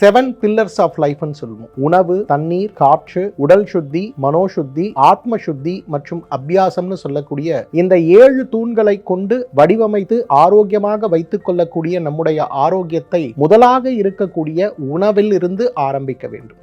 Seven pillars of லைஃப்னு சொல்லுவோம். உணவு தண்ணீர் காற்று உடல் சுத்தி மனோசுத்தி ஆத்ம சுத்தி மற்றும் அபியாசம்னு சொல்லக்கூடிய இந்த ஏழு தூண்களை கொண்டு வடிவமைத்து ஆரோக்கியமாக வைத்துக் கொள்ளக்கூடிய நம்முடைய ஆரோக்கியத்தை முதலாக இருக்கக்கூடிய உணவில் இருந்து ஆரம்பிக்க வேண்டும்.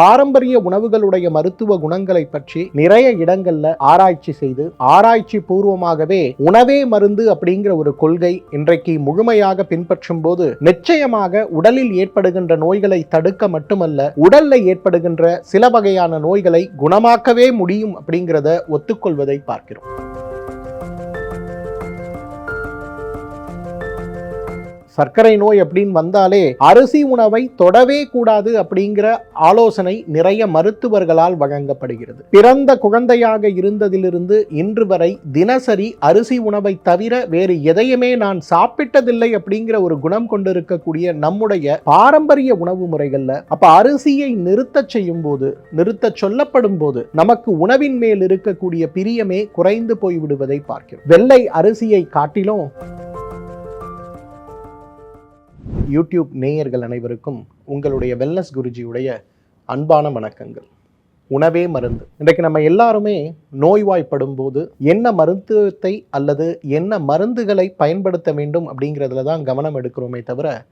பாரம்பரிய உணவுகளுடைய மருத்துவ குணங்களை பற்றி நிறைய இடங்கள்ல ஆராய்ச்சி செய்து ஆராய்ச்சி பூர்வமாகவே உணவே மருந்து அப்படிங்கிற ஒரு கொள்கை இன்றைக்கு முழுமையாக பின்பற்றும் போது நிச்சயமாக உடலில் ஏற்படுகின்ற நோய்களை தடுக்க மட்டுமல்ல உடல்ல ஏற்படுகின்ற சில வகையான நோய்களை குணமாக்கவே முடியும் அப்படிங்கிறத ஒத்துக்கொள்வதை பார்க்கிறோம். சர்க்கரை நோய் அப்படின்னு வந்தாலே அரிசி உணவை தொடவே கூடாது அப்படிங்கிற ஆலோசனை நிறைய மருத்துவர்களால் வழங்கப்படுகிறது. பிறந்த குழந்தையாக இருந்ததிலிருந்து இன்று வரை தினசரி அரிசி உணவை தவிர வேறு எதையுமே நான் சாப்பிட்டதில்லை அப்படிங்கிற ஒரு குணம் கொண்டிருக்கக்கூடிய நம்முடைய பாரம்பரிய உணவு முறைகள்ல அப்ப அரிசியை நிறுத்த செய்யும் போது நிறுத்த சொல்லப்படும் போது நமக்கு உணவின் மேல் இருக்கக்கூடிய பிரியமே குறைந்து போய்விடுவதை பார்க்கிறோம். வெள்ளை அரிசியை காட்டிலும் யூடியூப் நேயர்கள் அனைவருக்கும் உங்களுடைய வெல்னஸ் குருஜியுடைய அன்பான வணக்கங்கள். உணவே மருந்து. இன்றைக்கு நம்ம எல்லாருமே நோய்வாய்ப்படும் போது என்ன மருத்துவத்தை அல்லது என்ன மருந்துகளை பயன்படுத்த வேண்டும் அப்படிங்கிறதுல தான் கவனம் எடுக்கிறோமே தவிர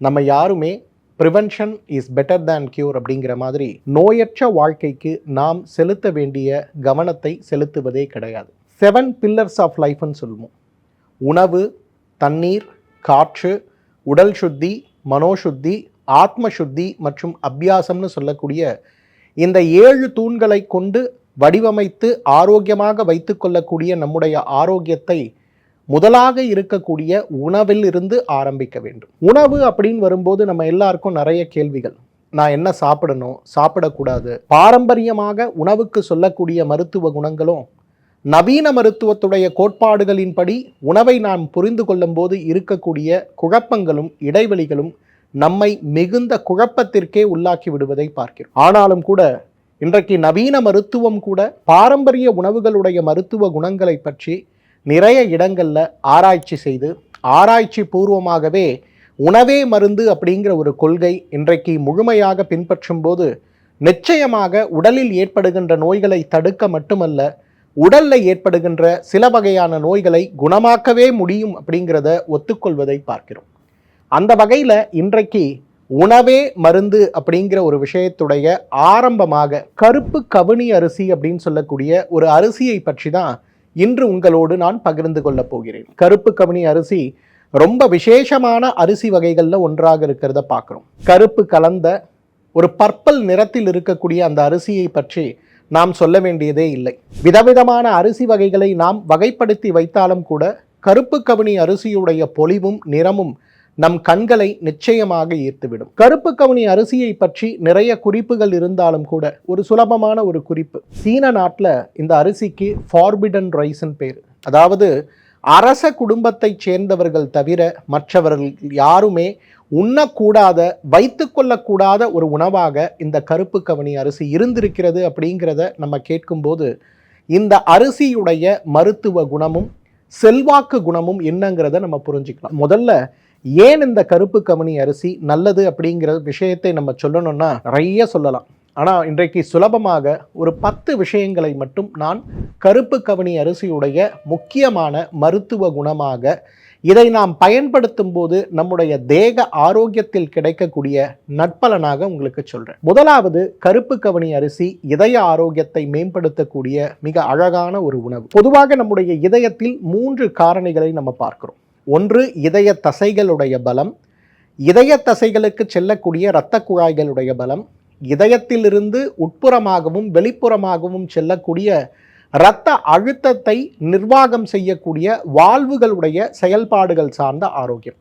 நம்ம யாருமே prevention is better than cure அப்படிங்கிற மாதிரி நோயற்ற வாழ்க்கைக்கு நாம் செலுத்த வேண்டிய கவனத்தை செலுத்துவதே கிடையாது. செவன் பில்லர்ஸ் ஆஃப் லைஃப்னு சொல்லுவோம். உணவு தண்ணீர் காற்று உடல் சுத்தி மனோசுத்தி ஆத்ம சுத்தி மற்றும் அபியாசம்னு சொல்லக்கூடிய இந்த ஏழு தூண்களை கொண்டு வடிவமைத்து ஆரோக்கியமாக வைத்துக்கொள்ளக்கூடிய நம்முடைய ஆரோக்கியத்தை முதலாக இருக்கக்கூடிய உணவில் இருந்து ஆரம்பிக்க வேண்டும். உணவு அப்படின்னு வரும்போது நம்ம எல்லாருக்கும் நிறைய கேள்விகள். நான் என்ன சாப்பிடணும்? சாப்பிடக்கூடாது. பாரம்பரியமாக உணவுக்கு சொல்லக்கூடிய மருத்துவ குணங்களும் நவீன மருத்துவத்துடைய கோட்பாடுகளின்படி உணவை நாம் புரிந்து கொள்ளும்போது இருக்கக்கூடிய குழப்பங்களும் இடைவெளிகளும் நம்மை மிகுந்த குழப்பத்திற்கே உள்ளாக்கி விடுவதை பார்க்கிறோம். ஆனாலும் கூட இன்றைக்கு நவீன மருத்துவம் கூட பாரம்பரிய உணவுகளுடைய மருத்துவ குணங்களை பற்றி நிறைய இடங்களில் ஆராய்ச்சி செய்து ஆராய்ச்சி பூர்வமாகவே உணவே மருந்து அப்படிங்கிற ஒரு கொள்கை இன்றைக்கு முழுமையாக பின்பற்றும் போது நிச்சயமாக உடலில் ஏற்படுகின்ற நோய்களை தடுக்க மட்டுமல்ல உடல்ல ஏற்படுகின்ற சில வகையான நோய்களை குணமாக்கவே முடியும் அப்படிங்கிறத ஒத்துக்கொள்வதை பார்க்கிறோம். அந்த வகையில் இன்றைக்கு உணவே மருந்து அப்படிங்கிற ஒரு விஷயத்துடைய ஆரம்பமாக கருப்பு கவுனி அரிசி அப்படின்னு சொல்லக்கூடிய ஒரு அரிசியை பற்றி தான் இன்று உங்களோடு நான் பகிர்ந்து கொள்ளப் போகிறேன். கருப்பு கவுனி அரிசி ரொம்ப விசேஷமான அரிசி வகைகளில் ஒன்றாக இருக்கிறத பார்க்குறோம். கருப்பு கலந்த ஒரு பர்பல் நிறத்தில் இருக்கக்கூடிய அந்த அரிசியை பற்றி நாம் சொல்ல வேண்டியதே இல்லை. விதவிதமான அரிசி வகைகளை நாம் வகைப்படுத்தி வைத்தாலும் கூட கருப்பு கவுனி அரிசியுடைய பொலிவும் நிறமும் நம் கண்களை நிச்சயமாக ஈர்த்துவிடும். கருப்பு கவுனி அரிசியை பற்றி நிறைய குறிப்புகள் இருந்தாலும் கூட ஒரு சுலபமான ஒரு குறிப்பு. சீன நாட்டில் இந்த அரிசிக்கு ஃபார்பிடன் ரைஸ்ன்னு பேர். அதாவது அரச குடும்பத்தைச் சேர்ந்தவர்கள் தவிர மற்றவர்கள் யாருமே உண்ணக்கூடாத வைத்து கொள்ளக்கூடாத ஒரு உணவாக இந்த கருப்பு கவனி அரிசி இருந்திருக்கிறது அப்படிங்கிறத நம்ம கேட்கும்போது இந்த அரிசியுடைய மருத்துவ குணமும் செல்வாக்கு குணமும் என்னங்கிறத நம்ம புரிஞ்சுக்கலாம். முதல்ல ஏன் இந்த கருப்பு கவனி அரிசி நல்லது அப்படிங்கிற விஷயத்தை நம்ம சொல்லணும்னா நிறைய சொல்லலாம். ஆனால் இன்றைக்கு சுலபமாக ஒரு பத்து விஷயங்களை மட்டும் நான் கருப்பு கவனி அரிசியுடைய முக்கியமான மருத்துவ குணமாக இதை நாம் பயன்படுத்தும் போது நம்முடைய தேக ஆரோக்கியத்தில் கிடைக்கக்கூடிய நட்பலனாக உங்களுக்கு சொல்கிறேன் முதலாவது கருப்பு கவனி அரிசி இதய ஆரோக்கியத்தை மேம்படுத்தக்கூடிய மிக அழகான ஒரு உணவு. பொதுவாக நம்முடைய இதயத்தில் மூன்று காரணிகளை நம்ம பார்க்கிறோம். ஒன்று இதய தசைகளுடைய பலம். இதய தசைகளுக்கு செல்லக்கூடிய இரத்த குழாய்களுடைய பலம். இதயத்திலிருந்து உட்புறமாகவும் வெளிப்புறமாகவும் செல்லக்கூடிய இரத்த அழுத்தத்தை நிர்வாகம் செய்யக்கூடிய வாழ்வுகளுடைய செயல்பாடுகள் சார்ந்த ஆரோக்கியம்.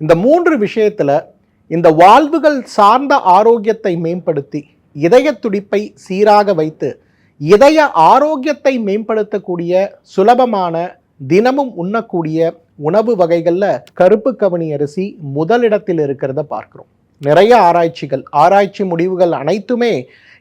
இந்த மூன்று விஷயத்தில் இந்த வாழ்வுகள் சார்ந்த ஆரோக்கியத்தை மேம்படுத்தி இதய துடிப்பை சீராக வைத்து இதய ஆரோக்கியத்தை மேம்படுத்தக்கூடிய சுலபமான தினமும் உண்ணக்கூடிய உணவு வகைகளில் கருப்பு கவனி அரிசி முதலிடத்தில் இருக்கிறத பார்க்குறோம். நிறைய ஆராய்ச்சிகள் ஆராய்ச்சி முடிவுகள் அனைத்துமே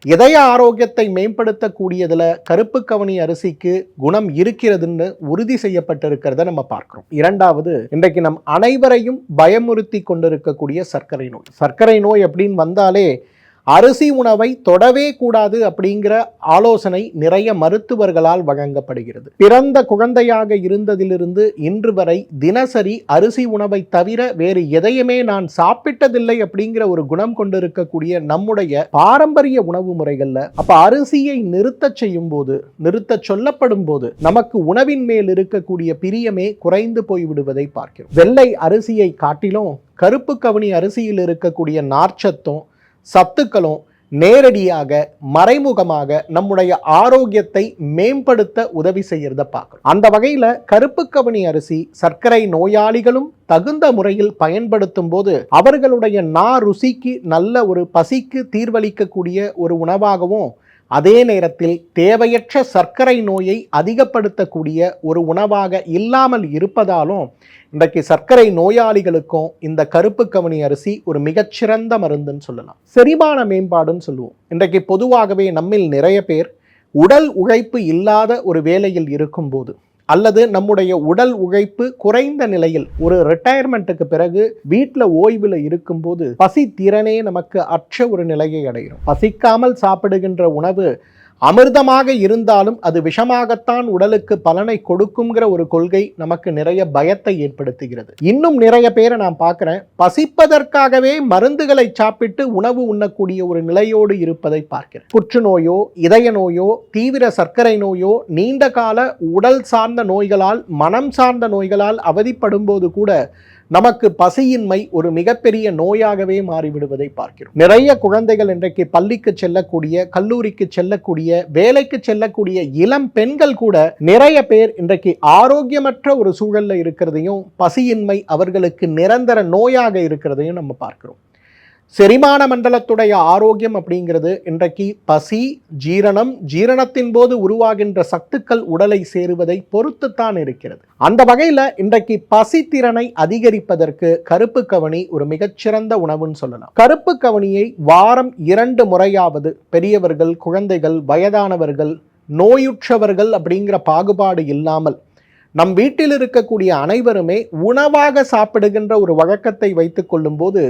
இதய ஆரோக்கியத்தை மேம்படுத்தக்கூடியதில் கருப்பு கவனி அரிசிக்கு குணம் இருக்கிறதுன்னு உறுதி செய்யப்பட்டிருக்கிறத நம்ம பார்க்கிறோம். இரண்டாவது இன்றைக்கு நம் அனைவரையும் பயமுறுத்தி கொண்டிருக்கக்கூடிய சர்க்கரை நோய். சர்க்கரை நோய் அப்படின்னு வந்தாலே அரிசி உணவை தொடவே கூடாது அப்படிங்கிற ஆலோசனை நிறைய மருத்துவர்களால் வழங்கப்படுகிறது. பிறந்த குழந்தையாக இருந்ததிலிருந்து இன்று வரை தினசரி அரிசி உணவை தவிர வேறு எதையுமே நான் சாப்பிட்டதில்லை அப்படிங்கிற ஒரு குணம் கொண்டிருக்கக்கூடிய நம்முடைய பாரம்பரிய உணவு முறைகள்ல அப்ப அரிசியை நிறுத்த செய்யும் போது நிறுத்த சொல்லப்படும் போது நமக்கு உணவின் மேல் இருக்கக்கூடிய பிரியமே குறைந்து போய்விடுவதை பார்க்கிறோம். வெள்ளை அரிசியை காட்டிலும் கருப்பு கவனி அரிசியில் இருக்கக்கூடிய நார்ச்சத்தும் சத்துக்களும் நேரடியாக மறைமுகமாக நம்முடைய ஆரோக்கியத்தை மேம்படுத்த உதவி செய்யறத பார்க்கணும் அந்த வகையில் கருப்பு கவனி அரிசி சர்க்கரை நோயாளிகளும் தகுந்த முறையில் பயன்படுத்தும் போது அவர்களுடைய நா ருசிக்கு நல்ல ஒரு பசிக்கு தீர்வளிக்கக்கூடிய ஒரு உணவாகவும் அதே நேரத்தில் தேவையற்ற சர்க்கரை நோயை அதிகப்படுத்தக்கூடிய ஒரு உணவாக இல்லாமல் இருப்பதாலும் இன்றைக்கு சர்க்கரை நோயாளிகளுக்கும் இந்த கருப்பு கவனி அரிசி ஒரு மிகச்சிறந்த மருந்துன்னு சொல்லலாம். செரிமான மேம்பாடுன்னு சொல்லுவோம். இன்றைக்கு பொதுவாகவே நம்மில் நிறைய பேர் உடல் உழைப்பு இல்லாத ஒரு வேலையில் இருக்கும்போது அல்லது நம்முடைய உடல் உழைப்பு குறைந்த நிலையில் ஒரு ரிட்டையர்மெண்ட்டுக்கு பிறகு வீட்டில் ஓய்வில் இருக்கும்போது பசி திறனே நமக்கு அற்ற ஒரு நிலையை அடைகிறோம் பசிக்காமல் சாப்பிடுகின்ற உணவு அமிர்தமாக இருந்தாலும் அது விஷமாகத்தான் உடலுக்கு பலனை கொடுக்குங்கிற ஒரு கொள்கை நமக்கு நிறைய பயத்தை ஏற்படுத்துகிறது. இன்னும் நிறைய பேரை நான் பார்க்குறேன். பசிப்பதற்காகவே மருந்துகளை சாப்பிட்டு உணவு உண்ணக்கூடிய ஒரு நிலையோடு இருப்பதை பார்க்கிறேன். புற்றுநோயோ இதய நோயோ தீவிர சர்க்கரை நோயோ நீண்ட கால உடல் சார்ந்த நோய்களால் மனம் சார்ந்த நோய்களால் அவதிப்படும் போது கூட நமக்கு பசியின்மை ஒரு மிகப்பெரிய நோயாகவே மாறிவிடுவதை பார்க்கிறோம். நிறைய குழந்தைகள் இன்றைக்கு பள்ளிக்கு செல்லக்கூடிய கல்லூரிக்கு செல்லக்கூடிய வேலைக்கு செல்லக்கூடிய இளம் பெண்கள் கூட நிறைய பேர் இன்றைக்கு ஆரோக்கியமற்ற ஒரு சூழல்ல இருக்கிறதையும் பசியின்மை அவர்களுக்கு நிரந்தர நோயாக இருக்கிறதையும் நம்ம பார்க்கிறோம். செரிமான மண்டலத்துடைய ஆரோக்கியம் அப்படிங்கிறது இன்றைக்கு பசி ஜீரணம் ஜீரணத்தின் போது உருவாகின்ற சத்துக்கள் உடலை சேருவதை பொறுத்துத்தான் இருக்கிறது. அந்த வகையில் இன்றைக்கு பசி திறனை அதிகரிப்பதற்கு கருப்பு கவனி ஒரு மிகச்சிறந்த உணவுன்னு சொல்லலாம். கருப்பு கவனியை வாரம் இரண்டு முறையாவது பெரியவர்கள் குழந்தைகள் வயதானவர்கள் நோயுற்றவர்கள் அப்படிங்கிற பாகுபாடு இல்லாமல் நம் வீட்டில் இருக்கக்கூடிய அனைவருமே உணவாக சாப்பிடுகின்ற ஒரு வழக்கத்தை வைத்துக் கொள்ளும்போது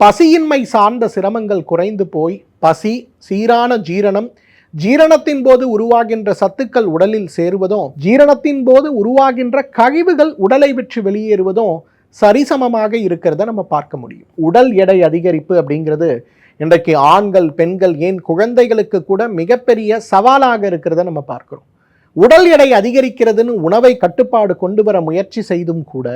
பசியின்மை சார்ந்த சிரமங்கள் குறைந்து போய் பசி சீரான ஜீரணம் ஜீரணத்தின் போது உருவாகின்ற சத்துக்கள் உடலில் சேருவதும் ஜீரணத்தின் போது உருவாகின்ற கழிவுகள் உடலை விற்று வெளியேறுவதும் சரிசமமாக இருக்கிறத நம்ம பார்க்க முடியும். உடல் எடை அதிகரிப்பு அப்படிங்கிறது இன்றைக்கு ஆண்கள் பெண்கள் ஏன் குழந்தைகளுக்கு கூட மிகப்பெரிய சவாலாக இருக்கிறத நம்ம பார்க்குறோம். உடல் எடை அதிகரிக்கிறதுன்னு உணவை கட்டுப்பாடு கொண்டு வர முயற்சி செய்தும் கூட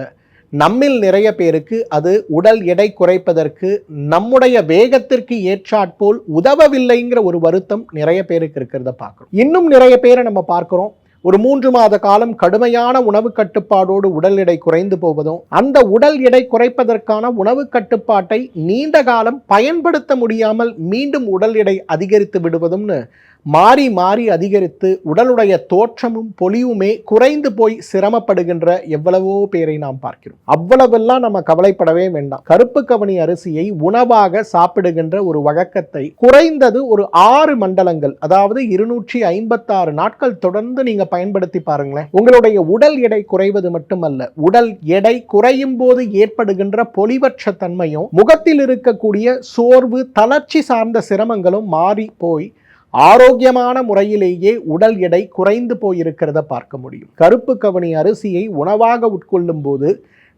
நம்மில் நிறைய பேருக்கு அது உடல் எடை குறைப்பதற்கு நம்முடைய வேகத்திற்கு ஏற்றாற்போல் உதவவில்லைங்கிற ஒரு வருத்தம் நிறைய பேருக்கு இருக்கிறத பார்க்குறோம். இன்னும் நிறைய பேரை நம்ம பார்க்குறோம். ஒரு மூன்று மாத காலம் கடுமையான உணவு கட்டுப்பாடோடு உடல் எடை குறைந்து போவதும் அந்த உடல் எடை குறைப்பதற்கான உணவு கட்டுப்பாட்டை நீண்ட காலம் பயன்படுத்த முடியாமல் மீண்டும் உடல் எடை அதிகரித்து விடுவதும்னு மாறி மாறி அதிகரித்து உடலுடைய தோற்றமும் பொலிவுமே குறைந்து போய் சிரமப்படுகின்ற எவ்வளவோ பேரை நாம் பார்க்கிறோம். அவ்வளவெல்லாம் நம்ம கவலைப்படவே வேண்டாம். கருப்பு கவனி அரிசியை உணவாக சாப்பிடுகின்ற ஒரு வழக்கத்தை குறைந்தது ஒரு ஆறு மண்டலங்கள் அதாவது இருநூற்றி ஐம்பத்தாறு நாட்கள் தொடர்ந்து நீங்க பயன்படுத்தி பாருங்களேன். உங்களுடைய உடல் எடை குறைவது மட்டுமல்ல உடல் எடை குறையும் போது ஏற்படுகின்ற பொலிவற்ற தன்மையும் முகத்தில் இருக்கக்கூடிய சோர்வு தளர்ச்சி சார்ந்த சிரமங்களும் மாறி போய் ஆரோக்கியமான முறையிலேயே உடல் எடை குறைந்து போயிருக்கிறத பார்க்க முடியும். கருப்பு கவனி அரிசியை உணவாக உட்கொள்ளும் போது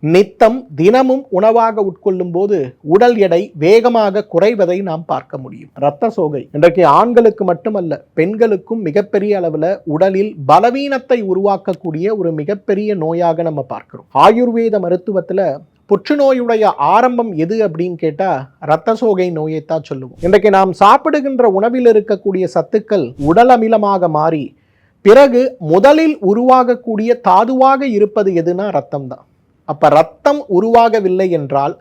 நித்தம் தினமும் உணவாக உட்கொள்ளும் போது உடல் எடை வேகமாக குறைவதை நாம் பார்க்க முடியும். இரத்த சோகை இன்றைக்கு ஆண்களுக்கு மட்டுமல்ல பெண்களுக்கும் மிகப்பெரிய அளவில் உடலில் பலவீனத்தை உருவாக்கக்கூடிய ஒரு மிகப்பெரிய நோயாக நம்ம பார்க்கிறோம். ஆயுர்வேத மருத்துவத்தில் புற்றுநோயுடைய ஆரம்பம் எது அப்படின்னு கேட்டால் இரத்த சோகை நோயைத்தான் சொல்லுவோம். இன்றைக்கு நாம் சாப்பிடுகின்ற உணவில் இருக்கக்கூடிய சத்துக்கள் உடல் அமிலமாக மாறி பிறகு முதலில் உருவாகக்கூடிய தாதுவாக இருப்பது எதுனா ரத்தம் தான் அப்போ ரத்தம் உருவாகவில்லை என்றால்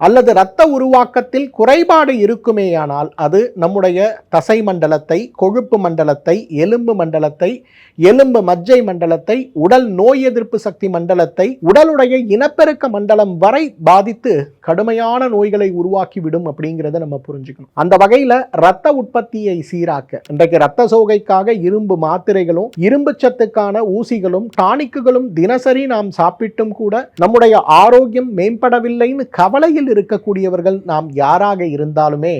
அல்லது இரத்த உருவாக்கத்தில் குறைபாடு இருக்குமேயானால் அது நம்முடைய தசை மண்டலத்தை கொழுப்பு மண்டலத்தை எலும்பு மண்டலத்தை எலும்பு மஜ்ஜை மண்டலத்தை உடல் நோய் எதிர்ப்பு சக்தி மண்டலத்தை உடலுடைய இனப்பெருக்க மண்டலம் வரை பாதித்து கடுமையான நோய்களை உருவாக்கிவிடும் அப்படிங்கிறத நம்ம புரிஞ்சுக்கணும். அந்த வகையில் இரத்த உற்பத்தியை சீராக்க இன்றைக்கு இரத்த சோகைக்காக இரும்பு மாத்திரைகளும் இரும்பு சத்துக்கான ஊசிகளும் டானிக்குகளும் தினசரி நாம் சாப்பிட்டும் கூட நம்முடைய ஆரோக்கியம் மேம்படவில்லைன்னு கவலையில் இருக்கக்கூடியவர்கள் நாம் யாராக இருந்தாலுமே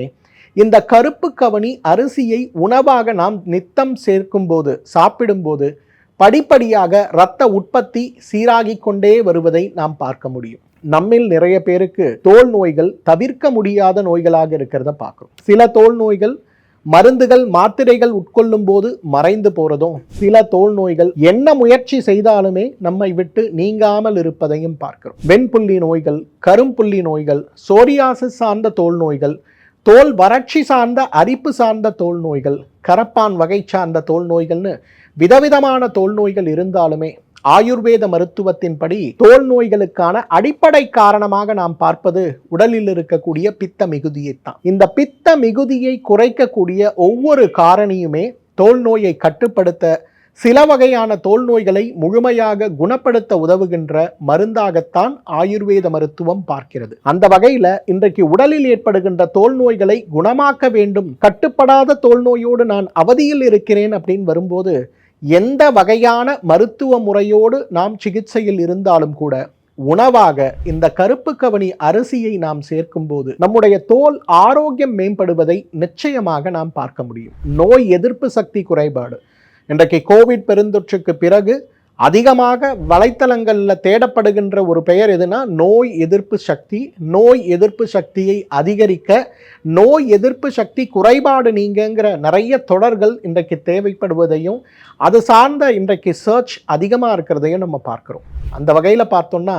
இந்த கருப்பு கவனி அரிசியை உணவாக நாம் நித்தம் சேர்க்கும்போது சாப்பிடும்போது படிப்படியாக இரத்த உற்பத்தி சீராகி கொண்டே வருவதை நாம் பார்க்க முடியும். நம்மில் நிறைய பேருக்கு தோல் நோய்கள் தவிர்க்க முடியாத நோய்களாக இருக்கிறத பார்க்குறோம். சில தோல் நோய்கள் மருந்துகள் மாத்திரைகள் உட்கொள்ளும் போது மறைந்து போறதும் சில தோல் நோய்கள் என்ன முயற்சி செய்தாலுமே நம்மை விட்டு நீங்காமல் இருப்பதையும் பார்க்கிறோம். வெண்புள்ளி நோய்கள் கரும்புள்ளி நோய்கள் சோரியாசிஸ் சார்ந்த தோல் நோய்கள் தோல் வறட்சி சார்ந்த அரிப்பு சார்ந்த தோல் நோய்கள் கரப்பான் வகை சார்ந்த தோல் நோய்கள்னு விதவிதமான தோல் நோய்கள் இருந்தாலுமே ஆயுர்வேத மருத்துவத்தின்படி தோல் நோய்களுக்கான அடிப்படை காரணமாக நாம் பார்ப்பது உடலில் இருக்கக்கூடிய பித்த மிகுதியைத்தான். இந்த பித்த மிகுதியை குறைக்கக்கூடிய ஒவ்வொரு காரணியுமே தோல் நோயை கட்டுப்படுத்த சில வகையான தோல் நோய்களை முழுமையாக குணப்படுத்த உதவுகின்ற மருந்தாகத்தான் ஆயுர்வேத மருத்துவம் பார்க்கிறது. அந்த வகையில இன்றைக்கு உடலில் ஏற்படுகின்ற தோல் நோய்களை குணமாக்க வேண்டும். கட்டுப்படாத தோல் நோயோடு நான் அவதியில் இருக்கிறேன் அப்படின்னு வரும்போது எந்த வகையான மருத்துவ முறையோடு நாம் சிகிச்சையில் இருந்தாலும் கூட உணவாக இந்த கருப்பு கவனி அரிசியை நாம் சேர்க்கும்போது நம்முடைய தோல் ஆரோக்கியம் மேம்படுவதை நிச்சயமாக நாம் பார்க்க முடியும். நோய் எதிர்ப்பு சக்தி குறைபாடு. இன்றைக்கு கோவிட் பெருந்தொற்றுக்கு பிறகு அதிகமாக வலைத்தளங்களில் தேடப்படுகின்ற ஒரு பெயர் எதுனா நோய் எதிர்ப்பு சக்தி. நோய் எதிர்ப்பு சக்தியை அதிகரிக்க நோய் எதிர்ப்பு சக்தி குறைபாடு நீங்கங்கிற நிறைய தொடர்கள் இன்றைக்கு தேவைப்படுவதையும் அது சார்ந்த இன்றைக்கு சர்ச் அதிகமாக இருக்கிறதையும் நம்ம பார்க்குறோம். அந்த வகையில் பார்த்தோம்னா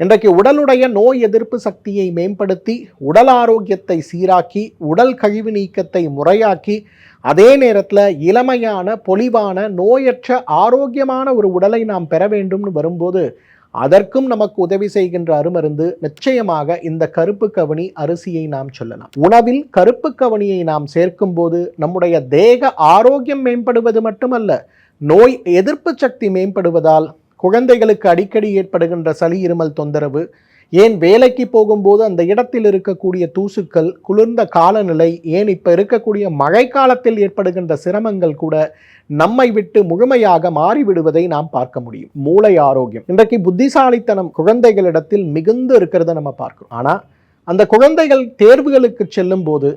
இன்றைக்கு உடலுடைய நோய் எதிர்ப்பு சக்தியை மேம்படுத்தி உடல் ஆரோக்கியத்தை சீராக்கி உடல் கழிவு நீக்கத்தை முறையாக்கி அதே நேரத்தில் இளமையான பொலிவான நோயற்ற ஆரோக்கியமான ஒரு உடலை நாம் பெற வேண்டும்னு வரும்போது அதற்கும் நமக்கு உதவி செய்கின்ற அருமருந்து நிச்சயமாக இந்த கருப்பு கவனி அரிசியை நாம் சொல்லலாம். உணவில் கருப்பு கவனியை நாம் சேர்க்கும் போது நம்முடைய தேக ஆரோக்கியம் மேம்படுவது மட்டுமல்ல நோய் எதிர்ப்பு சக்தி மேம்படுவதால் குழந்தைகளுக்கு அடிக்கடி ஏற்படுகின்ற சளி இருமல் தொந்தரவு ஏன் வேலைக்கு போகும்போது அந்த இடத்தில் இருக்கக்கூடிய தூசுக்கள் குளிர்ந்த காலநிலை ஏன் இப்போ இருக்கக்கூடிய மழைக்காலத்தில் ஏற்படுகின்ற சிரமங்கள் கூட நம்மை விட்டு முழுமையாக மாறிவிடுவதை நாம் பார்க்க முடியும். மூளை ஆரோக்கியம். இன்றைக்கு புத்திசாலித்தனம் குழந்தைகளிடத்தில் மிகுந்து இருக்கிறத நம்ம பார்க்கிறோம். ஆனால் அந்த குழந்தைகள் தேர்வுகளுக்கு செல்லும் போது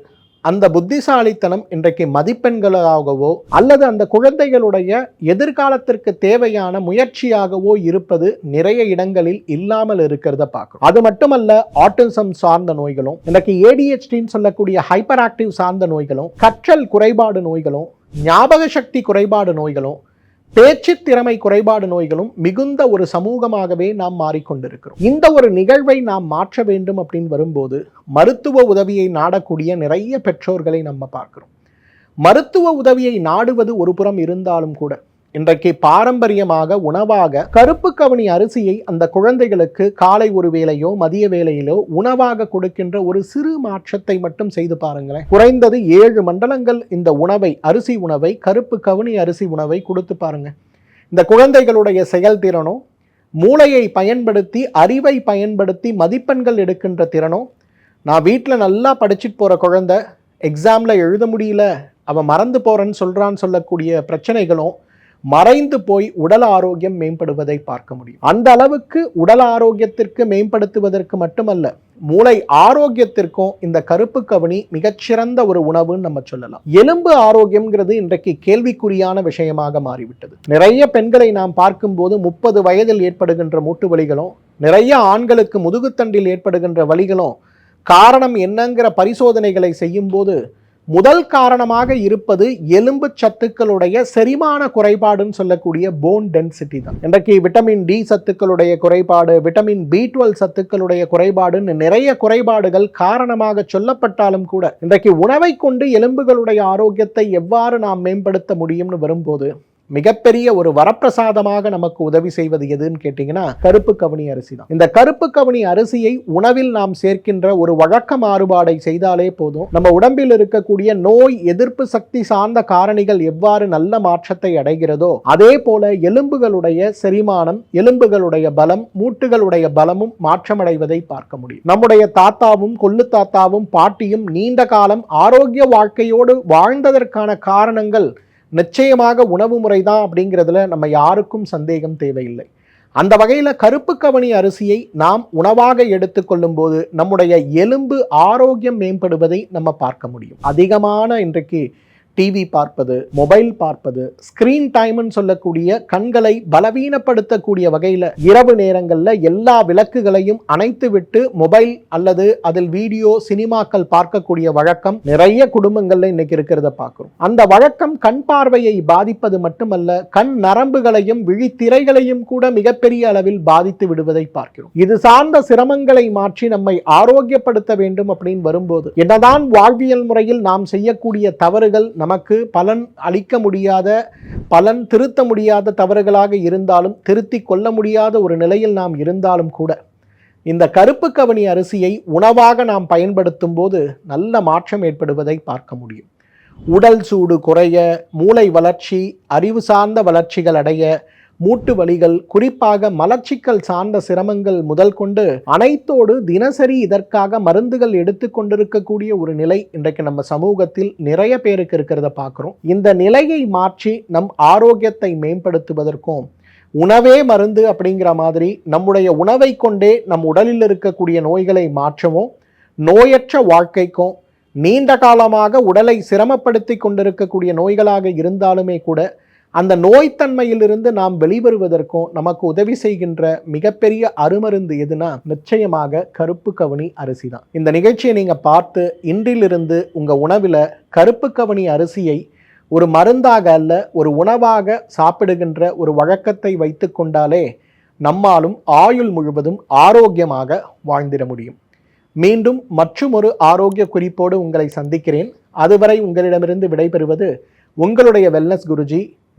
அந்த புத்திசாலித்தனம் இன்றைக்கு மதிப்பெண்களாகவோ அல்லது அந்த குழந்தைகளுடைய எதிர்காலத்திற்கு தேவையான முயற்சியாகவோ இருப்பது நிறைய இடங்களில் இல்லாமல் இருக்கிறத பார்க்கணும் அது மட்டுமல்ல ஆட்டிசம் சார்ந்த நோய்களும் இன்றைக்கு ஏடிஹெச்டின்னு சொல்லக்கூடிய ஹைப்பர் ஆக்டிவ் சார்ந்த நோய்களும் கற்றல் குறைபாடு நோய்களும் ஞாபக சக்தி குறைபாடு நோய்களும் பேச்சு திறமை குறைபாடு நோய்களும் மிகுந்த ஒரு சமூகமாகவே நாம் மாறிக்கொண்டிருக்கிறோம். இந்த ஒரு நிகழ்வை நாம் மாற்ற வேண்டும் அப்படின்னு வரும்போது மருத்துவ உதவியை நாடக்கூடிய நிறைய பெற்றோர்களை நம்ம பார்க்கிறோம். மருத்துவ உதவியை நாடுவது ஒரு புறம் இருந்தாலும் கூட இன்றைக்கு பாரம்பரியமாக உணவாக கருப்பு கவனி அரிசியை அந்த குழந்தைகளுக்கு காலை ஒரு வேளையோ மதிய வேளையிலோ உணவாக கொடுக்கின்ற ஒரு சிறு மாற்றத்தை மட்டும் செய்து பாருங்களேன். குறைந்தது ஏழு மண்டலங்கள் இந்த உணவை அரிசி உணவை கருப்பு கவனி அரிசி உணவை கொடுத்து பாருங்க. இந்த குழந்தைகளுடைய செயல்திறனோ மூளையை பயன்படுத்தி அறிவை பயன்படுத்தி மதிப்பெண்கள் எடுக்கின்ற திறனும் நான் வீட்டில் நல்லா படிச்சுட்டு போகிற குழந்தை எக்ஸாமில் எழுத முடியல அவன் மறந்து போகிறேன்னு சொல்கிறான்னு சொல்லக்கூடிய பிரச்சனைகளும் மறைந்து போய் உடல் ஆரோக்கியம் மேம்படுவதை பார்க்க முடியும். அந்த அளவுக்கு உடல் ஆரோக்கியத்திற்கு மேம்படுத்துவதற்கு மட்டுமல்ல மூளை ஆரோக்கியத்திற்கும் இந்த கருப்பு கவனி மிகச்சிறந்த ஒரு உணவுன்னு நம்ம சொல்லலாம். எலும்பு ஆரோக்கியம்ங்கிறது இன்றைக்கு கேள்விக்குறியான விஷயமாக மாறிவிட்டது. நிறைய பெண்களை நாம் பார்க்கும்போது முப்பது வயதில் ஏற்படுகின்ற மூட்டு வலிகளும் நிறைய ஆண்களுக்கு முதுகுத்தண்டில் ஏற்படுகின்ற வலிகளும் காரணம் என்னங்கிற பரிசோதனைகளை செய்யும்போது முதல் காரணமாக இருப்பது எலும்பு சத்துக்களுடைய செரிமான குறைபாடுன்னு சொல்லக்கூடிய போன் டென்சிட்டி தான். இன்றைக்கு விட்டமின் டி சத்துக்களுடைய குறைபாடு விட்டமின் பி டுவெல் சத்துக்களுடைய குறைபாடுன்னு நிறைய குறைபாடுகள் காரணமாக சொல்லப்பட்டாலும் கூட இன்றைக்கு உணவை கொண்டு எலும்புகளுடைய ஆரோக்கியத்தை எவ்வாறு நாம் மேம்படுத்த முடியும்னு வரும்போது மிகப்பெரிய ஒரு வரப்பிரசாதமாக நமக்கு உதவி செய்வது எதுன்னு கேட்டிங்கன்னா கருப்பு கவனி அரிசி தான். இந்த கருப்பு கவனி அரிசியை உணவில் நாம் சேர்க்கின்ற ஒரு வழக்க மாறுபாடை செய்தாலே போதும். நம்ம உடம்பில் இருக்கக்கூடிய நோய் எதிர்ப்பு சக்தி சார்ந்த காரணிகள் எவ்வாறு நல்ல மாற்றத்தை அடைகிறதோ அதே போல எலும்புகளுடைய செரிமானம் எலும்புகளுடைய பலம் மூட்டுகளுடைய பலமும் மாற்றமடைவதை பார்க்க முடியும். நம்முடைய தாத்தாவும் கொள்ளு தாத்தாவும் பாட்டியும் நீண்ட காலம் ஆரோக்கிய வாழ்க்கையோடு வாழ்ந்ததற்கான காரணங்கள் நிச்சயமாக உணவு முறை தான் அப்படிங்கிறதுல நம்ம யாருக்கும் சந்தேகம் தேவையில்லை. அந்த வகையில் கருப்பு கவனி அரிசியை நாம் உணவாக எடுத்துக்கொள்ளும் போது நம்முடைய எலும்பு ஆரோக்கியம் மேம்படுவதை நம்ம பார்க்க முடியும். அதிகமான இன்றைக்கு டிவி பார்ப்பது மொபைல் பார்ப்பது ஸ்கிரீன் டைம்னு சொல்லக்கூடிய கண்களை பலவீனப்படுத்தக்கூடிய வகையில் இரவு நேரங்களில் எல்லா விளக்குகளையும் அணைத்து விட்டு மொபைல் அல்லது அதில் வீடியோ சினிமாக்கள் பார்க்கக்கூடிய வழக்கம் நிறைய குடும்பங்கள்ல இன்னைக்கு இருக்கிறத பார்க்குறோம். அந்த வழக்கம் கண் பார்வையை பாதிப்பது மட்டுமல்ல கண் நரம்புகளையும் விழித்திரைகளையும் கூட மிகப்பெரிய அளவில் பாதித்து விடுவதை பார்க்கிறோம். இது சார்ந்த சிரமங்களை மாற்றி நம்மை ஆரோக்கியப்படுத்த வேண்டும் அப்படின்னு வரும்போது என்னதான் வாழ்வியல் முறையில் நாம் செய்யக்கூடிய தவறுகள் நமக்கு பலன் அளிக்க முடியாத பலன் திருத்த முடியாத தவறுகளாக இருந்தாலும் திருத்தி கொள்ள முடியாத ஒரு நிலையில் நாம் இருந்தாலும் கூட இந்த கருப்பு கவனி அரிசியை உணவாக நாம் பயன்படுத்தும் போது நல்ல மாற்றம் ஏற்படுவதை பார்க்க முடியும். உடல் சூடு குறைய மூளை வளர்ச்சி அறிவு சார்ந்த வளர்ச்சிகள் அடைய மூட்டு வலிகள் குறிப்பாக மலர்ச்சிக்கல் சார்ந்த சிரமங்கள் முதல் கொண்டு அனைத்தோடு தினசரி இதற்காக மருந்துகள் எடுத்துக்கொண்டிருக்கக்கூடிய ஒரு நிலை இன்றைக்கு நம்ம சமூகத்தில் நிறைய பேருக்கு இருக்கிறத பார்க்குறோம். இந்த நிலையை மாற்றி நம் ஆரோக்கியத்தை மேம்படுத்துவதற்கும் உணவே மருந்து அப்படிங்கிற மாதிரி நம்முடைய உணவை கொண்டே நம் உடலில் இருக்கக்கூடிய நோய்களை மாற்றவும் நோயற்ற வாழ்க்கைக்கும் நீண்ட காலமாக உடலை சிரமப்படுத்தி கொண்டிருக்கக்கூடிய நோய்களாக இருந்தாலுமே கூட அந்த நோய்த்தன்மையிலிருந்து நாம் வெளிவருவதற்கும் நமக்கு உதவி செய்கின்ற மிகப்பெரிய அருமருந்து எதுனா நிச்சயமாக கருப்பு கவனி அரிசி தான். இந்த நிகழ்ச்சியை நீங்கள் பார்த்து இன்றிலிருந்து உங்கள் உணவில் கருப்பு கவனி அரிசியை ஒரு மருந்தாக அல்ல ஒரு உணவாக சாப்பிடுகின்ற ஒரு வழக்கத்தை வைத்து கொண்டாலே நம்மாலும் ஆயுள் முழுவதும் ஆரோக்கியமாக வாழ்ந்திட முடியும். மீண்டும் மற்றும் ஒரு ஆரோக்கிய குறிப்போடு உங்களை சந்திக்கிறேன். அதுவரை உங்களிடமிருந்து விடைபெறுவது உங்களுடைய wellness Guruji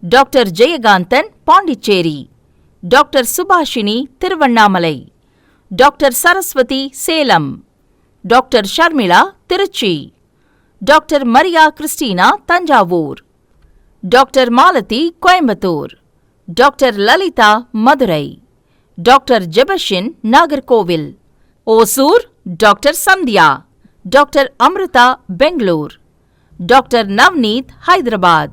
Doctor Jayakanthan Pondicherry. Doctor Subhashini Tiruvannamalai. Doctor Saraswathi Salem. Doctor Sharmila Trichy. Doctor Maria Christina Thanjavur. Doctor Malathi Coimbatore. Doctor Lalitha Madurai. Doctor Jebashin Nagercoil. Hosur doctor Sandhya. Doctor Amrutha Bangalore. Doctor Navneet Hyderabad.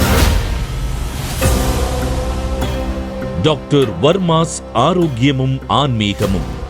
Doctor வர்மாஸ் ஆரோக்கியமும் ஆன்மீகமும்.